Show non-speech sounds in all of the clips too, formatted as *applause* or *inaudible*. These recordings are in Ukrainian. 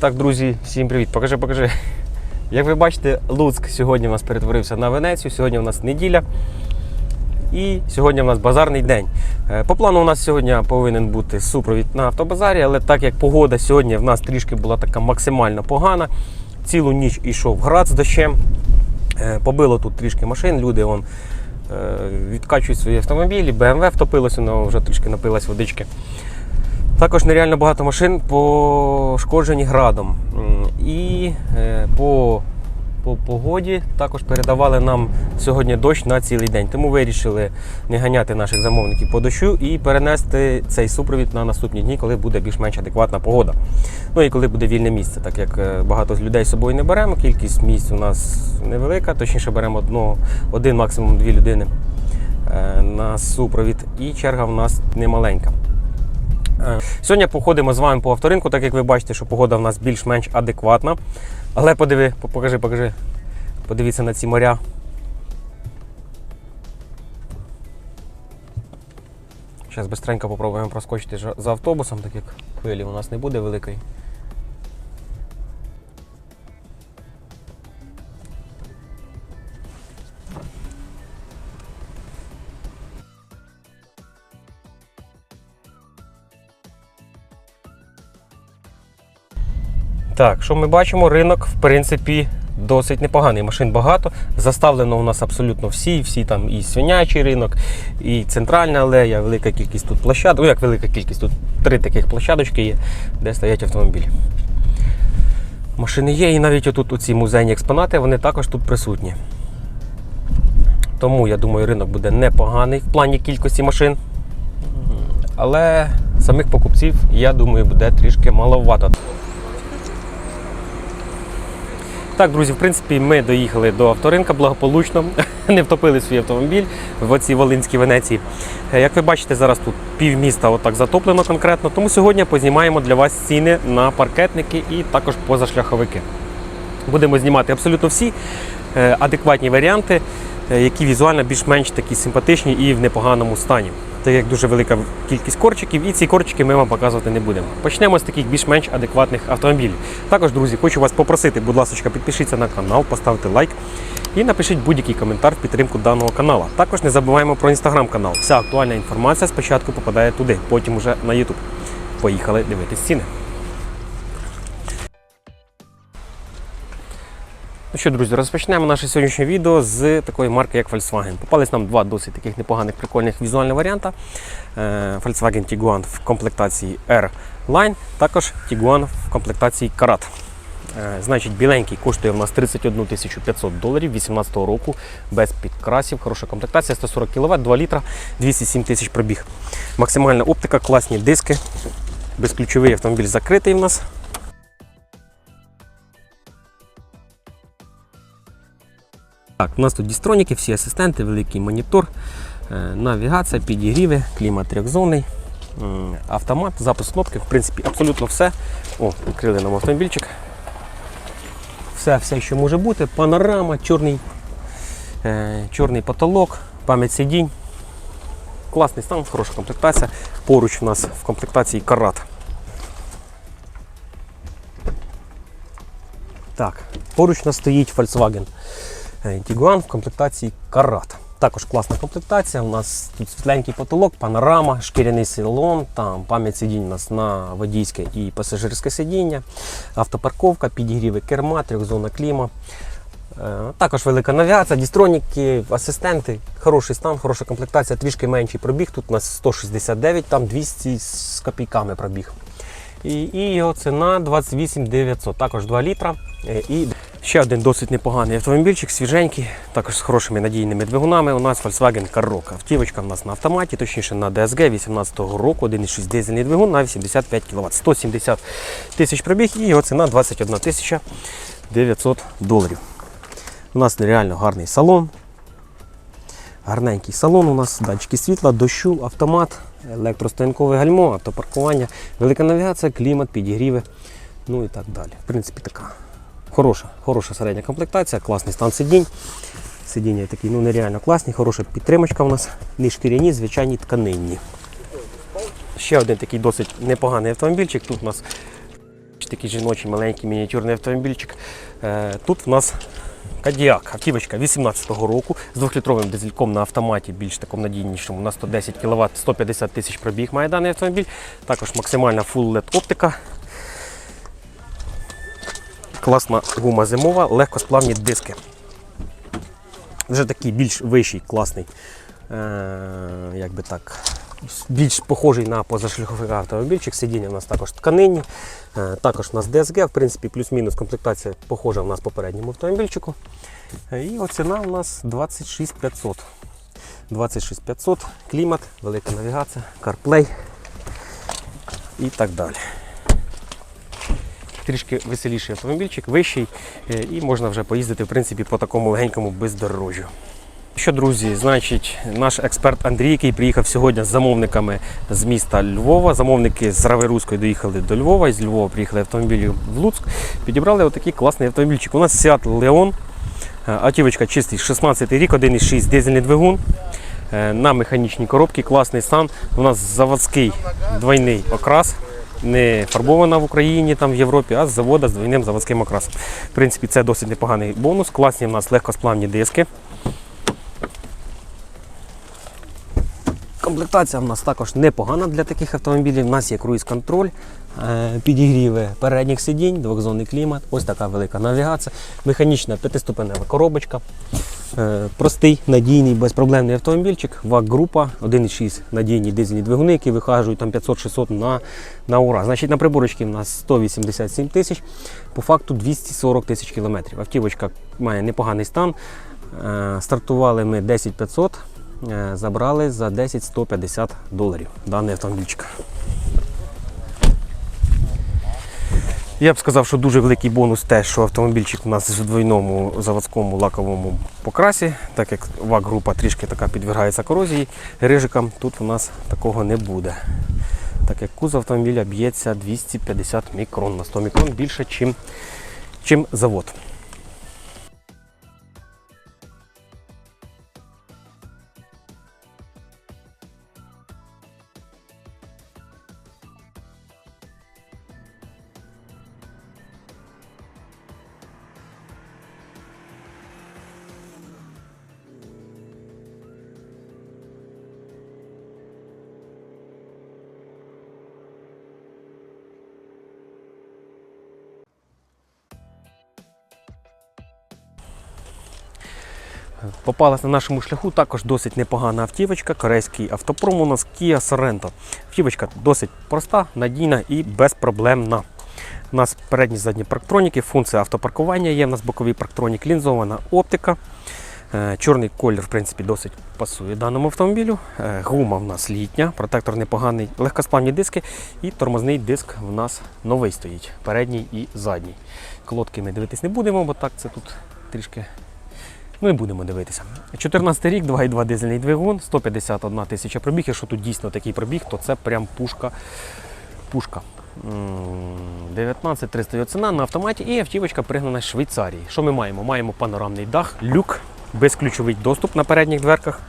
Так, друзі, всім привіт. Покажи, покажи. Як ви бачите, Луцьк сьогодні у нас перетворився на Венецію. Сьогодні у нас неділя. І сьогодні у нас базарний день. Е, По плану у нас сьогодні повинен бути супровід на автобазарі, але так як погода сьогодні в нас трішки була така максимально погана, цілу ніч йшов град з дощем. Е, Побило тут трішки машин, люди вон, е, відкачують свої автомобілі, БМВ втопилося, воно вже трішки напилась водички. Також нереально багато машин пошкоджені градом. І е, по, по погоді також передавали нам сьогодні дощ на цілий день. Тому вирішили не ганяти наших замовників по дощу і перенести цей супровід на наступні дні, коли буде більш-менш адекватна погода. Ну і коли буде вільне місце, так як е, багато людей з собою не беремо, кількість місць у нас невелика, точніше беремо одного, один, максимум дві людини е, на супровід, і черга в нас немаленька. Е, Сьогодні походимо з вами по авторинку, так як ви бачите, що погода в нас більш-менш адекватна. Але подиви, покажи, покажи. Подивіться на ці моря. Зараз швидко попробуємо проскочити за автобусом, так як хвилі у нас не буде великої. Так, що ми бачимо? Ринок, в принципі, досить непоганий. Машин багато. Заставлено у нас абсолютно всі, всі там і свинячий ринок, і центральна алея, велика кількість тут площадок. Ну, як велика кількість, тут три таких площадочки є, де стоять автомобілі. Машини є, і навіть отут оці музейні експонати, вони також тут присутні. Тому я думаю, ринок буде непоганий в плані кількості машин. Але самих покупців, я думаю, буде трішки маловато. Так, друзі, в принципі, ми доїхали до авторинка благополучно, *laughs* не втопили свій автомобіль в цій Волинській Венеції. Е, Як ви бачите, зараз тут півміста отак затоплено конкретно, тому сьогодні познімаємо для вас ціни на паркетники і також позашляховики. Будемо знімати абсолютно всі е, адекватні варіанти, е, які візуально більш-менш такі симпатичні і в непоганому стані. Як дуже велика кількість корчиків, і ці корчики ми вам показувати не будемо. Почнемо з таких більш-менш адекватних автомобілів. Також, друзі, хочу вас попросити, будь ласка, підпишіться на канал, поставте лайк і напишіть будь-який коментар в підтримку даного каналу. Також не забуваємо про інстаграм-канал. Вся актуальна інформація спочатку попадає туди, потім уже на YouTube. Поїхали дивитись ціни. Ну що, друзі, розпочнемо наше сьогоднішнє відео з такої марки, як Volkswagen. Попались нам два досить таких непоганих прикольних візуальних варіанта. Е, Volkswagen Tiguan в комплектації R-Line, також Tiguan в комплектації Karat. Е, Значить, біленький коштує у нас 31 500 доларів 2018 року, без підкрасів, хороша комплектація, 140 кВт, 2 літра, 207 тисяч пробіг. Максимальна оптика, класні диски, безключовий автомобіль закритий в нас. Так, у нас тут дістроніки, всі асистенти, великий монітор, е, навігація, підігріви, клімат трьохзонний, автомат, запуск кнопки, в принципі, абсолютно все. О, відкрили нам автомобільчик. Все, все, що може бути. Панорама, чорний, е, чорний потолок, пам'ять сидінь. Класний стан, хороша комплектація. Поруч у нас в комплектації карат. Так, поруч у нас стоїть Volkswagen е, Tiguan в комплектації Карат. Також класна комплектація. У нас тут світленький потолок, панорама, шкіряний салон, там пам'ять сидінь у нас на водійське і пасажирське сидіння, автопарковка, підігріви керма, трьохзона кліма. Е, Також велика навігація, дістроніки, асистенти, хороший стан, хороша комплектація, трішки менший пробіг. Тут у нас 169, там 200 з копійками пробіг. І, і його ціна 28 900, також 2 літра. Е, І ще один досить непоганий автомобільчик, свіженький, також з хорошими надійними двигунами. У нас Volkswagen Каррока. Автівочка в нас на автоматі, точніше на DSG 18 року, 1,6 дизельний двигун на 85 кВт. 170 тисяч пробіг і його ціна 21 тисяча 900 доларів. У нас нереально гарний салон. Гарненький салон у нас, датчики світла, дощу, автомат, електростоянкове гальмо, автопаркування, велика навігація, клімат, підігріви, ну і так далі. В принципі, така хороша, хороша середня комплектація, класний стан сидінь. Сидіння такі ну, нереально класні, хороша підтримочка у нас, не шкіряні, звичайні тканинні. Ще один такий досить непоганий автомобільчик. Тут у нас Такий жіночий маленький мініатюрний автомобільчик. Е, Тут в нас Кадіак, автівочка 18-го року з 2-літровим дизельком на автоматі, більш такому надійнішому, на 110 кВт, 150 тисяч пробіг має даний автомобіль. Також максимальна Full LED оптика. Класна гума зимова, легкосплавні диски. Вже такий більш вищий, класний, е, як би так, більш похожий на позашляховий автомобільчик. Сидіння у нас також тканинні. Е, Також у нас DSG, в принципі, плюс-мінус комплектація похожа у нас попередньому автомобільчику. Е, І оціна у нас 26 500. 26 500, клімат, велика навігація, CarPlay і так далі. Трішки веселіший автомобільчик, вищий, е, і можна вже поїздити в принципі, по такому легенькому бездорожжю. Що, друзі, значить, наш експерт Андрій, який приїхав сьогодні з замовниками з міста Львова. Замовники з Раверуської доїхали до Львова, і з Львова приїхали автомобілі в Луцьк. Підібрали отакий класний автомобільчик. У нас Seat Leon. Е, Автівочка чистий 16 рік, 1,6 дизельний двигун. Е, На механічній коробці, класний стан. У нас заводський двойний окрас. Не фарбована в Україні, там в Європі, а з завода з двойним заводським окрасом. В принципі, це досить непоганий бонус. Класні в нас легкосплавні диски. Комплектація в нас також непогана для таких автомобілів. У нас є круїз-контроль, е, підігріви передніх сидінь, двохзонний клімат, ось така велика навігація, механічна п'ятиступенева коробочка. Е, Простий, надійний, безпроблемний автомобільчик. ВАК-група, 1,6 надійні дизельні двигуни, які вихажують там 500-600 на, на ура. Значить, на приборочці в нас 187 тисяч, по факту 240 тисяч кілометрів. Автівочка має непоганий стан. Е, Стартували ми 10 500, е, забрали за 10 150 доларів даний автомобільчик. Я б сказав, що дуже великий бонус те, що автомобільчик у нас в двойному заводському лаковому покрасі, так як ВАК-група трішки така підвергається корозії, рижикам тут у нас такого не буде. Так як кузов автомобіля б'ється 250 мікрон на 100 мікрон більше, чим, чим завод. Попалась на нашому шляху також досить непогана автівочка, корейський автопром у нас Kia Sorento. Автівочка досить проста, надійна і безпроблемна. У нас передні задні парктроніки, функція автопаркування є, у нас боковий парктронік, лінзована оптика. Е, Чорний колір, в принципі, досить пасує даному автомобілю. Е, Гума в нас літня, протектор непоганий, легкосплавні диски і тормозний диск в нас новий стоїть, передній і задній. Колодки ми дивитись не будемо, бо так це тут трішки І будемо дивитися. 14 рік, 2,2 дизельний двигун, 151 тисяча пробіг. Якщо тут дійсно такий пробіг, то це прям пушка. пушка. 19 300 його ціна на автоматі і автівочка пригнана з Швейцарії. Що ми маємо? Маємо панорамний дах, люк, безключовий доступ на передніх дверках.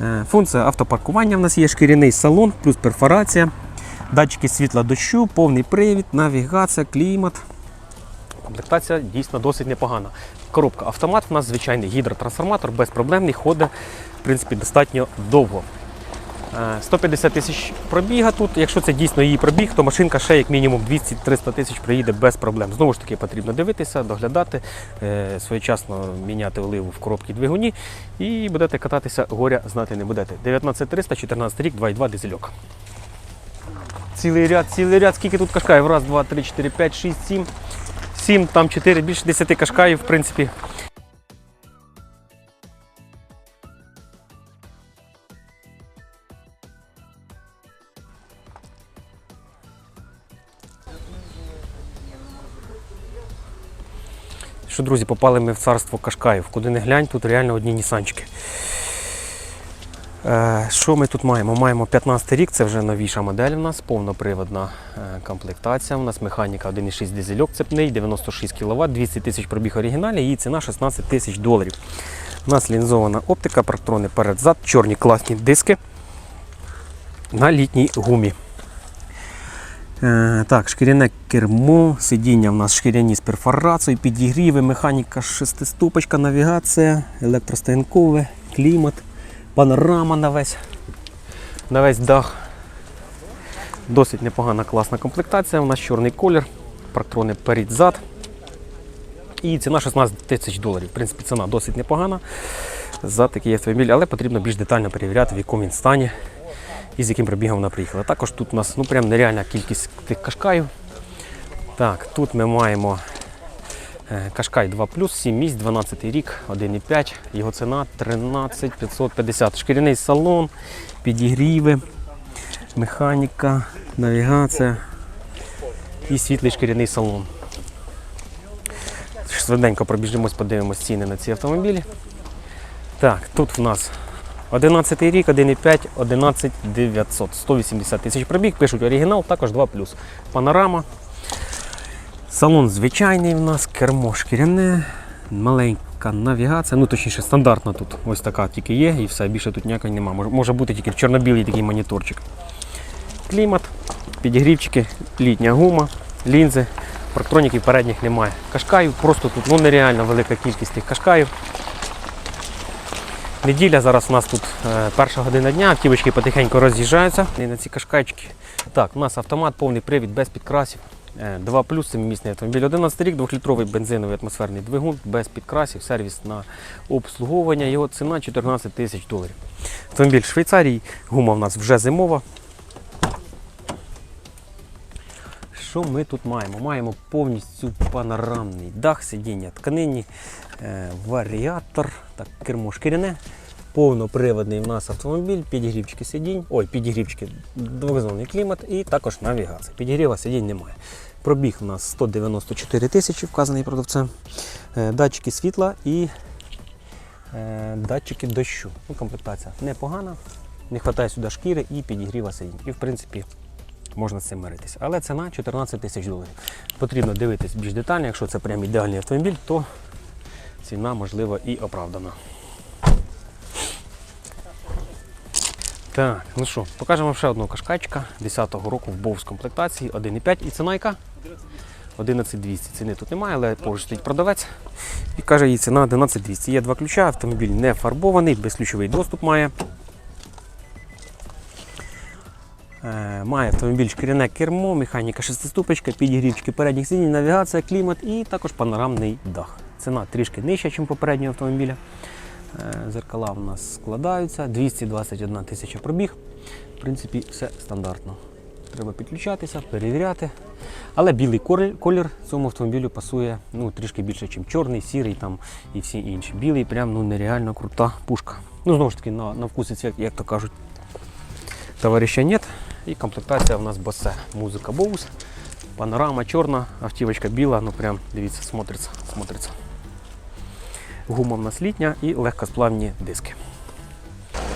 Е, Функція автопаркування в нас є шкіряний салон, плюс перфорація, датчики світла дощу, повний привід, навігація, клімат. Комплектація дійсно досить непогана. Коробка автомат у нас звичайний гідротрансформатор, безпроблемний, ходить в принципі, достатньо довго. Е, 150 тисяч пробіга тут. Якщо це дійсно її пробіг, то машинка ще як мінімум 200-300 тисяч приїде без проблем. Знову ж таки, потрібно дивитися, доглядати, е, своєчасно міняти оливу в коробці двигуні і будете кататися, горя знати не будете. 19300, 14 рік, 2,2 дизельок. Цілий ряд, цілий ряд, скільки тут кашкаїв? Раз, два, три, чотири, п'ять, шість, сім. 7, там 4, більше 10 кашкаїв, в принципі. Що, друзі, попали ми в царство Кашкаїв. Куди не глянь, тут реально одні нісанчики. Е, Що ми тут маємо? Маємо 15 рік, це вже новіша модель у нас, повноприводна е, комплектація. У нас механіка 1,6 дизельок цепний, 96 кВт, 200 тисяч пробіг оригіналі, її ціна 16 тисяч доларів. У нас лінзована оптика, парктрони перед-зад, чорні класні диски на літній гумі. Е, так, шкіряне кермо, сидіння в нас шкіряні з перфорацією, підігріви, механіка шестиступочка, навігація, електростоянкове, клімат, панорама на весь, на весь дах. Досить непогана класна комплектація. У нас чорний колір, парктрони перед-зад. І ціна 16 тисяч доларів. В принципі, ціна досить непогана за такий автомобіль, але потрібно більш детально перевіряти, в якому він стані і з яким пробігом вона приїхала. Також тут у нас ну, прям нереальна кількість тих кашкаїв. Так, тут ми маємо Кашкай 2 7 місць, 12 рік, 1,5. Його ціна 13 550. Шкіряний салон, підігріви, механіка, навігація і світлий шкіряний салон. Швиденько пробіжимось, подивимось ціни на ці автомобілі. Так, тут в нас 11 рік, 1,5, 11 900, 180 тисяч пробіг, пишуть оригінал, також 2 Панорама. Салон звичайний в нас, кермо шкіряне, маленька навігація, ну точніше стандартна тут ось така тільки є і все, більше тут ніякої немає. Може, може бути тільки чорно-білий такий моніторчик. Клімат, підігрівчики, літня гума, лінзи, парктроніків передніх немає. Кашкаїв просто тут ну, нереально велика кількість тих кашкаїв. Неділя, зараз у нас тут е, перша година дня, автівочки потихеньку роз'їжджаються і на ці кашкайчики. Так, у нас автомат, повний привід без підкрасів. 2 плюс семимісний автомобіль. 11 рік, 2-літровий бензиновий атмосферний двигун без підкрасів, сервіс на обслуговування. Його ціна 14 тисяч доларів. Автомобіль Швейцарії, гума у нас вже зимова. Що ми тут маємо? Маємо повністю панорамний дах, сидіння тканині, е, варіатор, так, кермо шкіряне, повноприводний у нас автомобіль, підігрівчики сидінь, ой, підігрівчики, двохзонний клімат і також навігація. Підігріва сидінь немає. Пробіг у нас 194 тисячі, вказаний продавцем. Е, Датчики світла і е, датчики дощу. Ну, комплектація непогана. Не вистачає сюди шкіри і підігріва сидінь. І в принципі можна з цим миритися. Але ціна 14 тисяч доларів. Потрібно дивитись більш детально, якщо це прям ідеальний автомобіль, то ціна можливо і оправдана. Так, ну що, покажемо ще одного кашкайчика 10-го року в Боус комплектації 1,5 і ціна яка? 11200. Ціни тут немає, але поруч стоїть продавець і каже, її ціна 11200. Є два ключа, автомобіль не фарбований, безключовий доступ має. Е, Має автомобіль шкіряне кермо, механіка шестиступочка, підігрівчики передніх сидінь, навігація, клімат і також панорамний дах. Ціна трішки нижча, ніж попереднього автомобіля. Е, Зеркала в нас складаються, 221 тисяча пробіг. В принципі, все стандартно. Треба підключатися, перевіряти. Але білий колір, цьому автомобілю пасує ну, трішки більше, ніж чорний, сірий там і всі інші. Білий прям ну, нереально крута пушка. Ну, знову ж таки, на, на вкус і цвіт, як то кажуть. Товариша нет. І комплектація у нас босе. Музика Bose. Панорама чорна, автівочка біла, ну прям дивіться, смотриться, смотриться. Гума в нас літня і легкосплавні диски.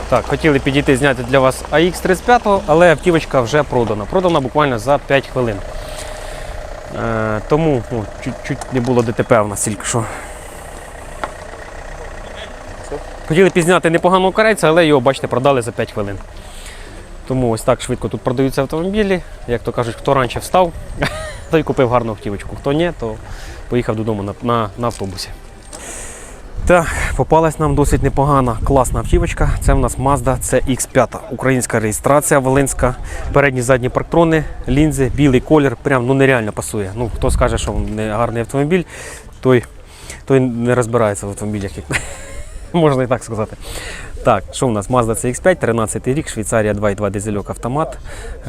Так, хотіли підійти зняти для вас AX35, але автівочка вже продана. Продана буквально за 5 хвилин. Е, тому ну, чуть-чуть не було ДТП у нас тільки що. Хотіли пізняти непоганого корейця, але його, бачите, продали за 5 хвилин. Тому ось так швидко тут продаються автомобілі. Як то кажуть, хто раніше встав, *laughs* той купив гарну автівочку. Хто ні, то поїхав додому на, на, на автобусі. Так, попалась нам досить непогана, класна автівочка. Це в нас Mazda CX5. Українська реєстрація Волинська. Передні задні парктрони, лінзи, білий колір. Прям ну нереально пасує. Ну, хто скаже, що не гарний автомобіль, той, той не розбирається в автомобілях. *laughs* Можна і так сказати. Так, що у нас? Mazda CX5, 13 рік, Швейцарія 2.2 дизельок автомат.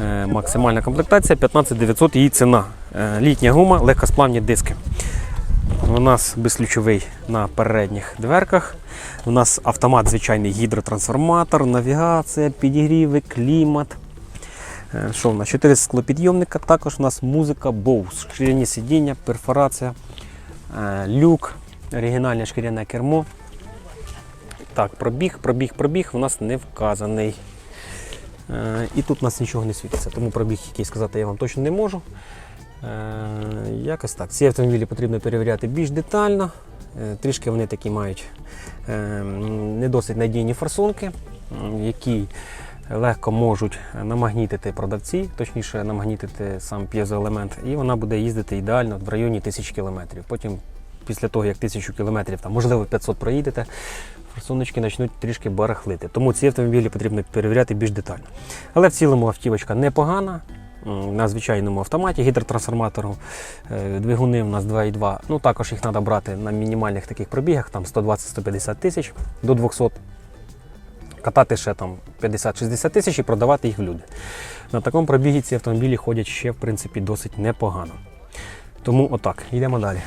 Е, максимальна комплектація 15900 її ціна. Е, літня гума, легкосплавні диски. У нас безключовий на передніх дверках. У нас автомат звичайний гідротрансформатор, навігація, підігріви, клімат. Е, Що у нас? 4 склопідйомника, також у нас музика Bose, шкіряні сидіння, перфорація, е, люк, оригінальне шкіряне кермо. Так, пробіг, пробіг, пробіг у нас не вказаний. Е, І тут у нас нічого не світиться, тому пробіг, який сказати я вам точно не можу. Е, Якось так. Ці автомобілі потрібно перевіряти більш детально. Е, Трішки вони такі мають е, м, не досить надійні форсунки, які легко можуть намагнітити продавці, точніше намагнітити сам п'єзоелемент, і вона буде їздити ідеально в районі 1000 км. Потім, після того, як 1000 км, там, можливо 500 проїдете, форсуночки почнуть трішки барахлити. Тому ці автомобілі потрібно перевіряти більш детально. Але в цілому автівочка непогана. М, На звичайному автоматі гідротрансформатору. Е, Двигуни у нас 2,2. Ну також їх треба брати на мінімальних таких пробігах, там 120-150 тисяч до 200 катати ще там 50-60 тисяч і продавати їх в люди. На такому пробігі ці автомобілі ходять ще в принципі досить непогано. Тому отак, йдемо далі.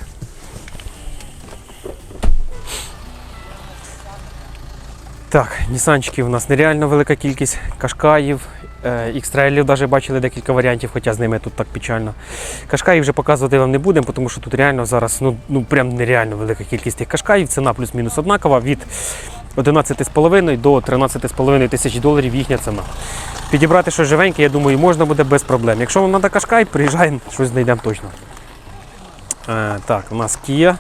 Так, нісанчиків у нас нереально велика кількість кашкаїв, е, ікстрейлів навіть бачили декілька варіантів, хоча з ними тут так печально. Кашкаїв вже показувати вам не будемо, тому що тут реально зараз ну, ну прям нереально велика кількість тих кашкаїв. Ціна плюс-мінус однакова від 11,5 до 13,5 тисяч доларів їхня ціна. Підібрати щось живеньке, я думаю, можна буде без проблем. Якщо вам треба кашкай, приїжджаємо, щось знайдемо точно. Е, так, у нас Kia.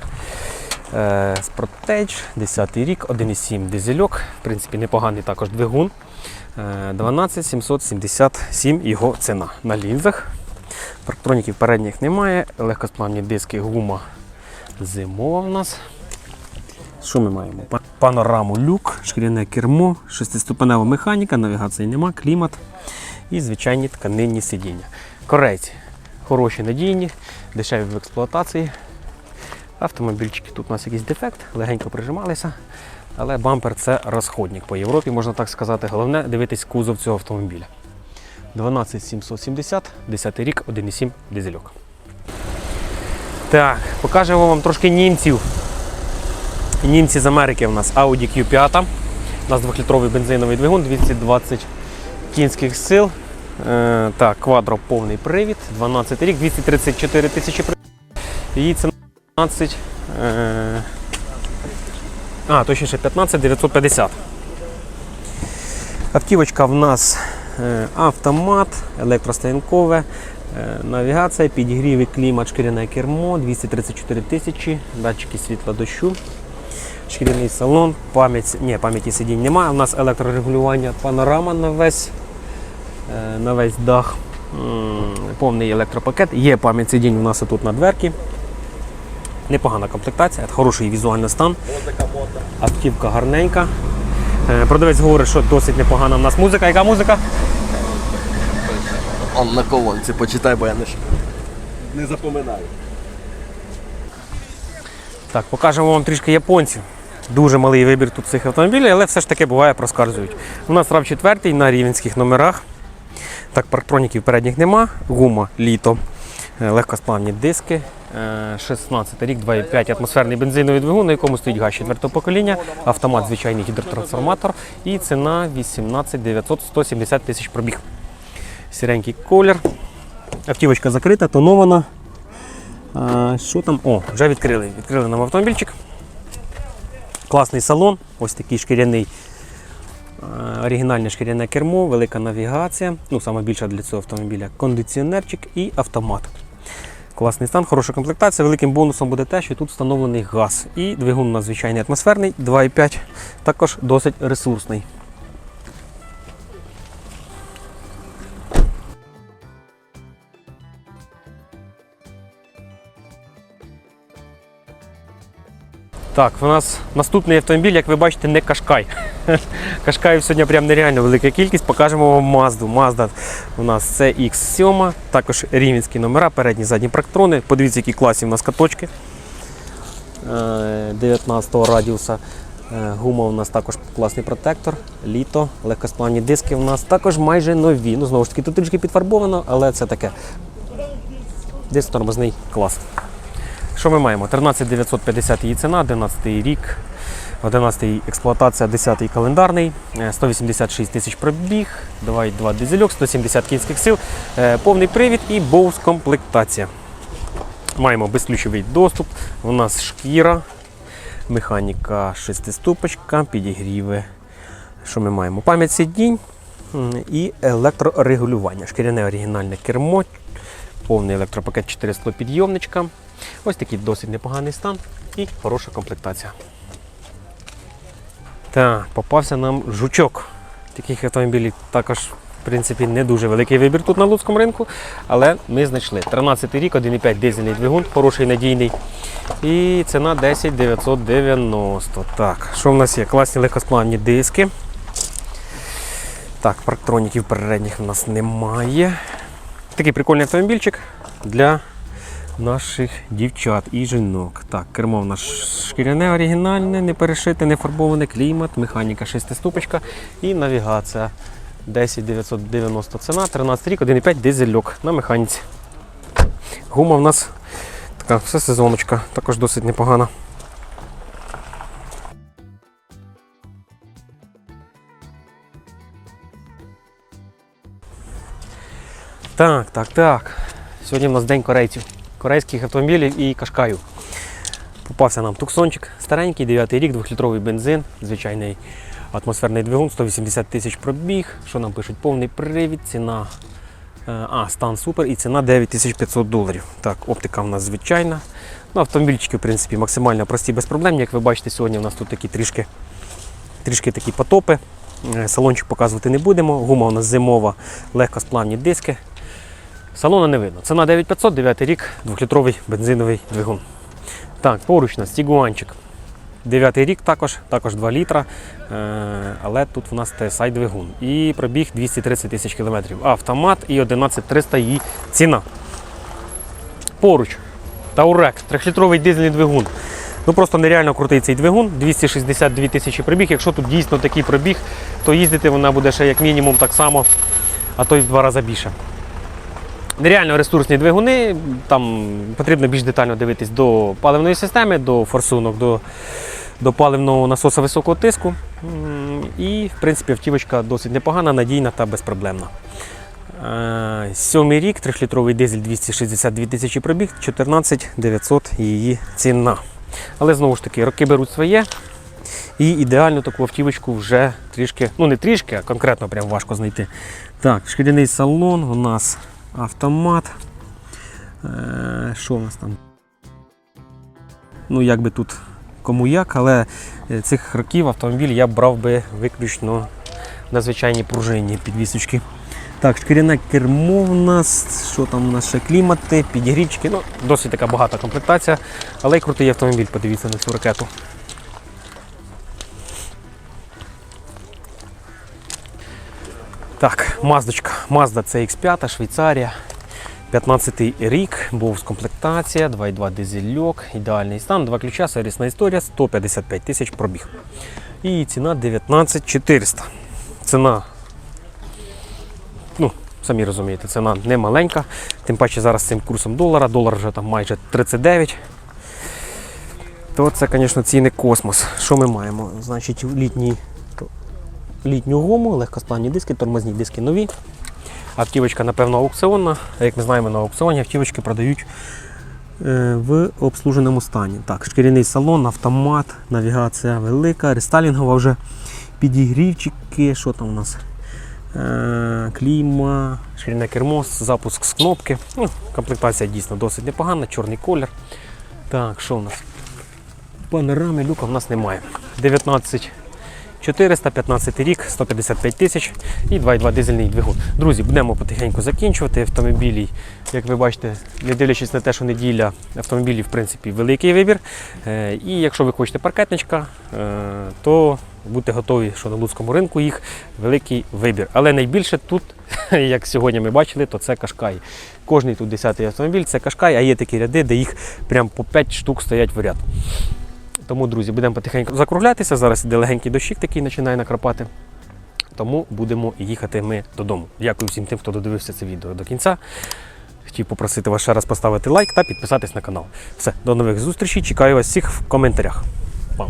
Е, Sportage, 10 рік, 1,7 дизельок. В принципі, непоганий також двигун. Е, 12 777 його ціна на лінзах. Парктроніків передніх немає, легкосплавні диски, гума зимова в нас. Що ми маємо? Панораму люк, шкіряне кермо, шестиступенева механіка, навігації нема, клімат і звичайні тканинні сидіння. Корейці хороші, надійні, дешеві в експлуатації. Автомобільчики тут у нас якийсь дефект, легенько прижималися, але бампер це розходник по Європі, можна так сказати. Головне дивитись кузов цього автомобіля. 12770, 10 рік, 1,7 дизельок. Так, покажемо вам трошки німців. Німці з Америки у нас Audi Q5. У нас 2-літровий бензиновий двигун, 220 кінських сил. Е, так, квадро повний привід, 12 рік, 234 тисячі привід. Її ціна 15. Е, а, точніше 15 950. Автівочка в нас е, автомат, електростоянкове, е, навігація, підігрів клімат, шкіряне кермо, 234 тисячі, датчики світла дощу, шкіряний салон, пам'ять, ні, пам'яті сидінь немає. У нас електрорегулювання панорама на весь, е, на весь дах, повний електропакет. Є пам'ять сидінь у нас тут на дверці. Непогана комплектація, хороший візуальний стан. Автівка гарненька. Е, Продавець говорить, що досить непогана в нас музика. Яка музика? Он на колонці, почитай, бо я не, не запоминаю. Так, покажемо вам трішки японців. Дуже малий вибір тут цих автомобілів, але все ж таки буває проскаржують. У нас RAV 4 на рівенських номерах. Так, парктроніків передніх нема, гума літо, е, легкосплавні диски. Е, 16 рік, 2,5 атмосферний бензиновий двигун, на якому стоїть газ 4 покоління, автомат, звичайний гідротрансформатор і ціна 18 900 170 тисяч пробіг. Сіренький колір. Автівочка закрита, тонована. А, що там? О, вже відкрили. Відкрили нам автомобільчик. Класний салон, ось такий шкіряний. е, Оригінальне шкіряне кермо, велика навігація, ну саме більша для цього автомобіля, кондиціонерчик і автомат. Класний стан, хороша комплектація. Великим бонусом буде те, що тут встановлений газ. І двигун у нас звичайний атмосферний, 2,5, також досить ресурсний. Так, у нас наступний автомобіль, як ви бачите, не Кашкай. *laughs* Кашкаїв сьогодні прям нереально велика кількість. Покажемо вам Мазду. Мазда у нас CX7, також рівненські номера, передні задні практрони. Подивіться, які класні у нас каточки. Е, 19 радіуса. Е, Гума у нас також класний протектор, літо, легкосплавні диски у нас також майже нові. Ну, знову ж таки, тут трішки підфарбовано, але це таке. Десь тормозний клас. Що ми маємо? 13 950 її ціна, 11 рік, 11 експлуатація, 10 календарний, е, 186 тисяч пробіг, 2,2 дизельок, 170 кінських сил, е, повний привід і Bose комплектація. Маємо безключовий доступ, у нас шкіра, механіка шестиступочка, підігріви. Що ми маємо? Пам'ять сидінь і електрорегулювання. Шкіряне оригінальне кермо, повний електропакет 400 підйомничка. Ось такий досить непоганий стан і хороша комплектація. Так, попався нам жучок. Таких автомобілів також, в принципі, не дуже великий вибір тут на Луцькому ринку, але ми знайшли. 13 рік, 1,5 дизельний двигун, хороший надійний. І ціна 10 990. Так, що в нас є? Класні легкосплавні диски. Так, парктроніків передніх в нас немає. Такий прикольний автомобільчик для наших дівчат і жінок. Так, кермо в нас шкіряне оригінальне, не перешите, не фарбоване, клімат, механіка шестиступочка і навігація. 10 990 ціна, 13 рік, 1,5 дизельок на механіці. Гума в нас така все сезоночка, також досить непогана. Так, так, так. Сьогодні в нас день корейців. Корейських автомобілів і кашкаю. Попався нам туксончик, старенький, 9 рік, 2-літровий бензин, звичайний атмосферний двигун, 180 тисяч пробіг. Що нам пишуть? Повний привід, ціна. е, А, стан супер і ціна 9500 доларів. Так, оптика в нас звичайна. Ну, автомобільчики, в принципі, максимально прості, без проблем. Як ви бачите, сьогодні у нас тут такі трішки, трішки такі потопи. Е, Салончик показувати не будемо. Гума у нас зимова, легкосплавні диски. Салону не видно. Ціна 9500, 9 рік, 2-літровий бензиновий двигун. Так, поруч нас Тігуанчик. 9 рік також, також 2 літра. Е, але тут у нас TSI двигун. І пробіг 230 тисяч кілометрів. Автомат і 11300 її ціна. Поруч. Таурек, 3-літровий дизельний двигун. Ну просто нереально крутий цей двигун, 262 тисячі пробіг. Якщо тут дійсно такий пробіг, то їздити вона буде ще як мінімум так само, а то й в два рази більше. Нереально ресурсні двигуни, там потрібно більш детально дивитись до паливної системи, до форсунок, до, до паливного насоса високого тиску. І, в принципі, автівочка досить непогана, надійна та безпроблемна. Е, Сьомий рік, 3-літровий дизель 262 тисячі пробіг, 14 900 її ціна. Але знову ж таки, роки беруть своє. І ідеальну таку автівочку вже трішки, ну не трішки, а конкретно прям важко знайти. Так, шкіряний салон у нас автомат. Е, Що у нас там? Ну, як би тут кому як, але е, цих років автомобіль я брав би виключно на звичайній пружині підвісочки. Так, шкіряне кермо у нас, що там у нас ще клімати, підігрічки. Ну, досить така багата комплектація, але й крутий автомобіль, подивіться на цю ракету. Так, маздочка. Mazda CX5, Швейцарія. 15 рік, був комплектація, 2.2 дизельок, ідеальний стан, два ключа, сервісна історія, 155 тисяч пробіг. І ціна 19400. Ціна, ну, самі розумієте, ціна не маленька. Тим паче зараз цим курсом долара, долар вже там майже 39. То це, звісно, ціни космос. Що ми маємо? Значить, літній літню гуму, легкосплавні диски, тормозні диски нові. Автівочка, напевно, аукціонна. Як ми знаємо, на аукціоні автівочки продають е, в обслуженому стані. Так, шкіряний салон, автомат, навігація велика, рестайлінгова вже підігрівчики. Що там у нас? Е, Кліма, шкіряне кермо, запуск з кнопки. Ну, комплектація дійсно досить непогана, чорний колір. Так, що у нас? Панорами люка в нас немає. 19 415 рік, 155 тисяч і 2,2 дизельний двигун. Друзі, будемо потихеньку закінчувати автомобілі. Як ви бачите, не дивлячись на те, що неділя автомобілів, в принципі, великий вибір. Е, І якщо ви хочете паркетничка, е, то будьте готові, що на Луцькому ринку їх великий вибір. Але найбільше тут, *laughs* як сьогодні ми бачили, то це Кашкай. Кожний тут 10-й автомобіль це Кашкай, а є такі ряди, де їх прям по 5 штук стоять в ряд. Тому, друзі, будемо потихеньку закруглятися. Зараз іде легенький дощик такий починає накрапати. Тому будемо їхати ми додому. Дякую всім тим, хто додивився це відео до кінця. Хотів попросити вас ще раз поставити лайк та підписатись на канал. Все, до нових зустрічей. Чекаю вас всіх в коментарях. Па.